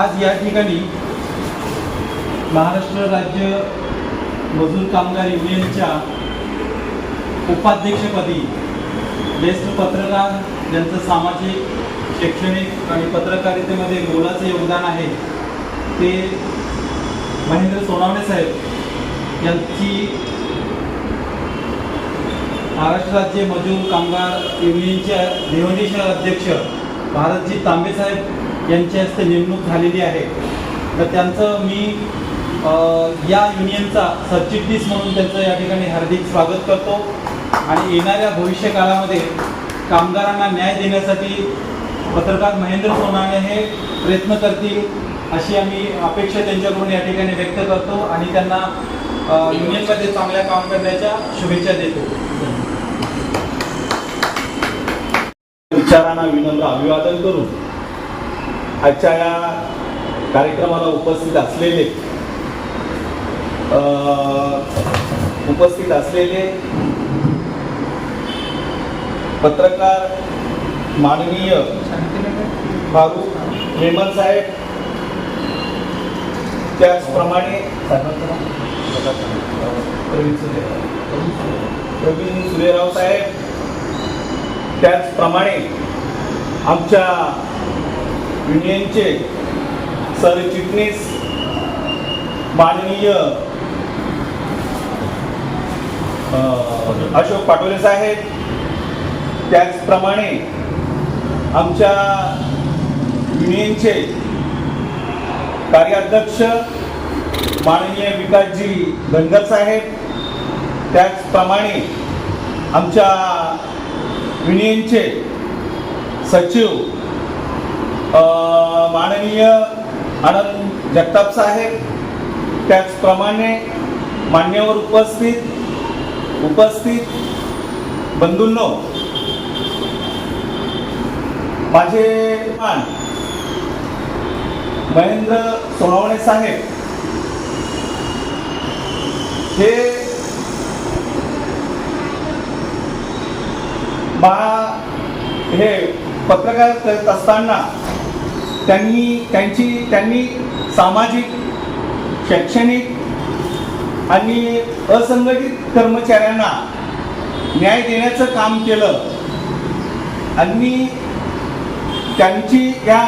आज या ठिकाणी महाराष्ट्र राज्य मजूर कामगार युनियनच्या उपाध्यक्षपदी ज्येष्ठ पत्रकार ज्यांचं सामाजिक शैक्षणिक आणि पत्रकारितेमध्ये मोलाचं योगदान आहे ते महेंद्र सोनावणे साहेब यांची महाराष्ट्र राज्य मजूर कामगार युनियनच्या भिवंडी शहर अध्यक्ष भारतजी तांबे साहेब यांची हस्ते नेमणूक झालेली आहे. तर त्यांचं मी या युनियनचा सरचिटणीस म्हणून त्यांचं या ठिकाणी हार्दिक स्वागत करतो. आणि येणाऱ्या भविष्य काळामध्ये कामगारांना न्याय देण्यासाठी पत्रकार महेंद्र सोनाने हे प्रयत्न करतील अशी आम्ही अपेक्षा त्यांच्याकडून या ठिकाणी व्यक्त करतो आणि त्यांना युनियनमध्ये चांगल्या काम करण्याच्या शुभेच्छा देतो. विचारांना विनम्र अभिवादन करून आजच्या या कार्यक्रमाला उपस्थित असलेले उपस्थित असलेले पत्रकार माननीय फारूक मेमन साहेब त्याचप्रमाणे प्रवीण सुरेराव साहेब त्याचप्रमाणे आमच्या युनियनचे सरचिटणीस माननीय अशोक पाटोले साहेब त्याचप्रमाणे आमच्या युनियनचे कार्याध्यक्ष माननीय विकासजी धनगर साहेब त्याचप्रमाणे आमच्या युनियनचे सचिव माननीय आनंद जगताप साहेब त्याचप्रमाणे मान्यवर उपस्थित उपस्थित बंधूंनो माझे मान महेंद्र सोनावणे साहेब हे मा हे पत्रकार करत असताना त्यांनी त्यांची त्यांनी सामाजिक शैक्षणिक आणि असंघटित कर्मचाऱ्यांना न्याय देण्याचं काम केलं. आणि त्यांची या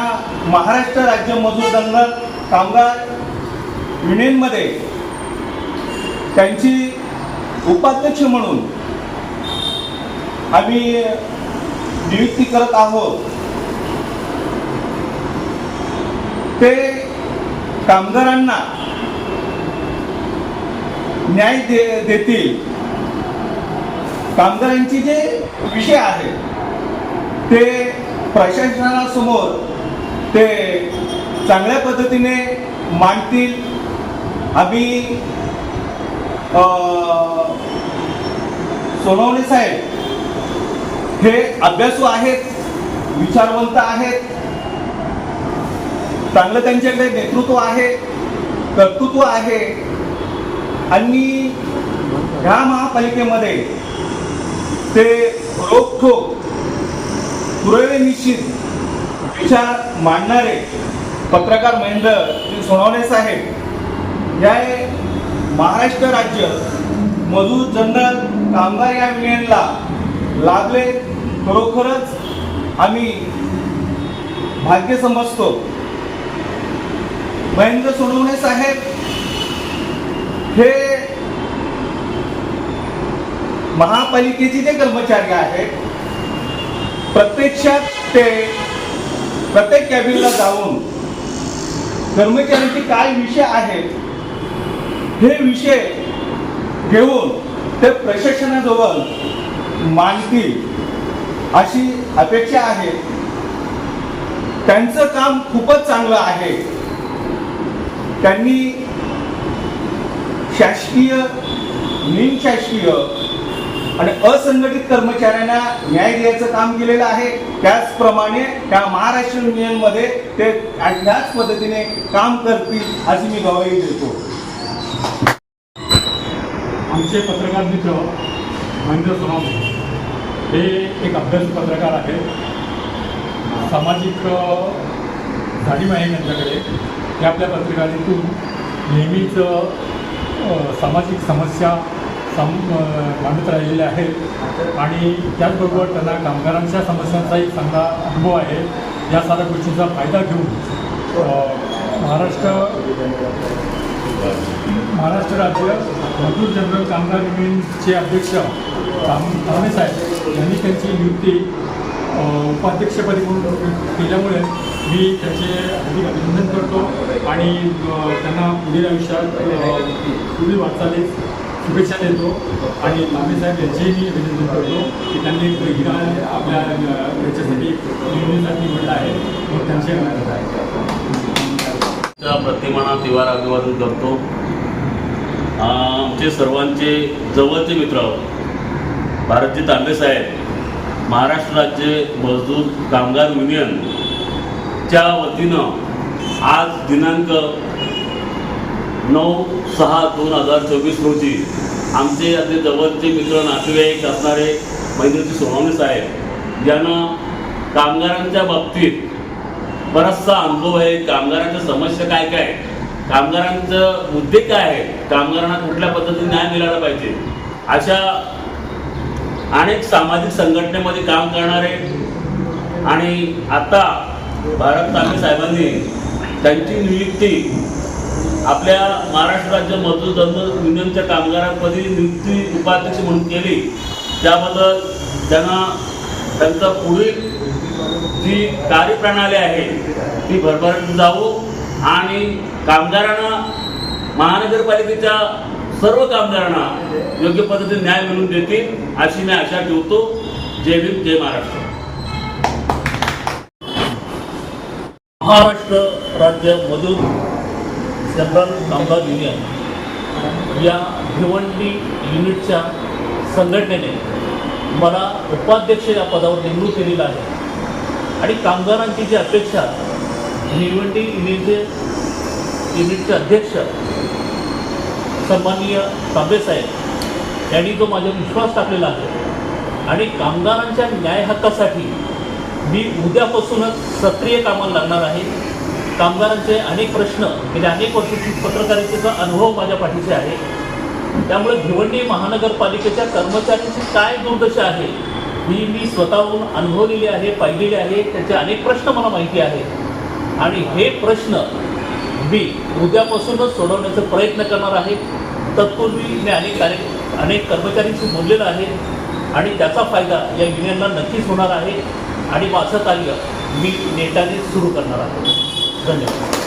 महाराष्ट्र राज्य मजूर दंगल कामगार युनियनमध्ये त्यांची उपाध्यक्ष म्हणून आम्ही नियुक्ती करत आहोत. ते कामगारांना न्याय दे देतील. कामगारांची जे विषय आहे ते प्रशासनासमोर ते चांगल्या पद्धतीने मांडतील. आम्ही अं, सोनवणे साहेब हे अभ्यासू आहेत विचारवंत आहेत. चांगलं त्यांच्याकडे नेतृत्व आहे कर्तृत्व आहे. आणि ह्या महापालिकेमध्ये ते रोखोक पुरवे निश्चित विचार मांडणारे पत्रकार महेंद्र सोनवणे साहेब या महाराष्ट्र राज्य मजूर जनरल कामगार या युनियनला लाभले खरोखरच आम्ही भाग्य समजतो. महेंद्र सोनवणे साहेब. हे महापालिकेचे जे कर्मचारी आहेत प्रत्यक्षात ते प्रत्येक कॅबिनला जाऊन कर्मचाऱ्यांचे काय विषय आहेत हे विषय घेऊन ते प्रशासनाजवळ मांडतील अशी अपेक्षा आहे. त्यांचं काम खूपच चांगलं आहे. त्यांनी शासकीय निमशासकीय आणि असंघटित कर्मचाऱ्यांना न्याय द्यायचं काम केलेलं आहे. त्याचप्रमाणे त्या महाराष्ट्र युनियनमध्ये ते त्याच पद्धतीने काम करतील अशी मी गवाही देतो. आमचे पत्रकार मित्र महेंद्र सोनवणे हे एक अभ्यास पत्रकार आहेत. सामाजिक अ, जाणीव आहे त्यांच्याकडे या आपल्या पत्रकारितेतून नेहमीच सामाजिक समस्या सम मांडत राहिलेल्या आहेत. आणि त्याचबरोबर त्यांना कामगारांच्या समस्यांचाही चांगला अनुभव आहे. या साऱ्या गोष्टींचा फायदा घेऊन महाराष्ट्र महाराष्ट्र राज्य मजूर जनरल कामगार युनियनचे अध्यक्ष राम रामेसाहेब साहेब यांनी त्यांची नियुक्ती उपाध्यक्षपदी म्हणून केल्यामुळे मी त्याचे अधिक अभिनंदन करतो आणि त्यांना पुढील आयुष्यात पुढील वाटचालीस शुभेच्छा देतो. आणि तांबे साहेब यांचेही मी अभिनंदन करतो की त्यांनी हिरा आपल्या याच्यासाठी युनियनसाठी निवडला आहे. मग त्यांचे प्रतिमाना तिवार अभिवादन करतो आमचे सर्वांचे जवळचे मित्र भारतजी तांबे साहेब महाराष्ट्र राज्य मजदूर कामगार युनियनच्या वतीनं आज दिनांक नऊ सहा दोन हजार चोवीस रोजी आमचे आपले जवळचे मित्र नातेवाईक असणारे महेंद्रजी सोनवणे साहेब यांना कामगारांच्या बाबतीत बराचसा अनुभव आहे. कामगारांच्या समस्या काय काय कामगारांचं मुद्दे काय आहेत? कामगारांना कुठल्या पद्धतीने न्याय मिळाला पाहिजे? अशा अनेक सामाजिक संघटनेमध्ये काम करणारे. आणि आता भारत तांबे साहेबांनी त्यांची नियुक्ती आपल्या महाराष्ट्र राज्य मजदूर धर्म युनियनच्या कामगारांपदी नियुक्ती उपाध्यक्ष म्हणून केली. त्याबद्दल त्यांना त्यांचा पुढील जी कार्यप्रणाली आहे ती भरभराट जावो. आणि कामगारांना महानगरपालिकेच्या सर्व कामगारांना योग्य पद्धतीने न्याय मिळवून देतील अशी मी आशा ठेवतो. जय भीम जय महाराष्ट्र. महाराष्ट्र राज्य मजूर जनरल कामगार युनियन या भिवंडी युनिटच्या संघटनेने मला उपाध्यक्ष या पदावर नेमणूक केलेलं आहे. आणि कामगारांची जी अपेक्षा भिवंडी युनिटचे युनिटचे अध्यक्ष सन्माननीय तांबेसाहेब यांनी जो माझ्यावर विश्वास टाकलेला आहे आणि कामगारांच्या न्याय हक्कासाठी मी उद्यापासूनच सक्रिय कामाला लागणार आहे. कामगारांचे अनेक प्रश्न गेल्या अनेक वर्षाची पत्रकारितेचा अनुभव माझ्या पाठीशी आहे. त्यामुळे भिवंडी महानगरपालिकेच्या कर्मचाऱ्यांची काय दुर्दशा आहे ही मी स्वतःहून अनुभवलेली आहे पाहिलेली आहे. त्याचे अनेक प्रश्न मला माहिती आहे आणि हे प्रश्न मी उद्यापासूनच सोडवण्याचा प्रयत्न करणार आहे. तत्पूर्वी मी अनेक कार्य अनेक कर्मचाऱ्यांशी बोललेलं आहे आणि त्याचा फायदा या युनियनला नक्कीच होणार आहे आणि माझं कार्य मी नेटाने सुरू करणार आहे. धन्यवाद.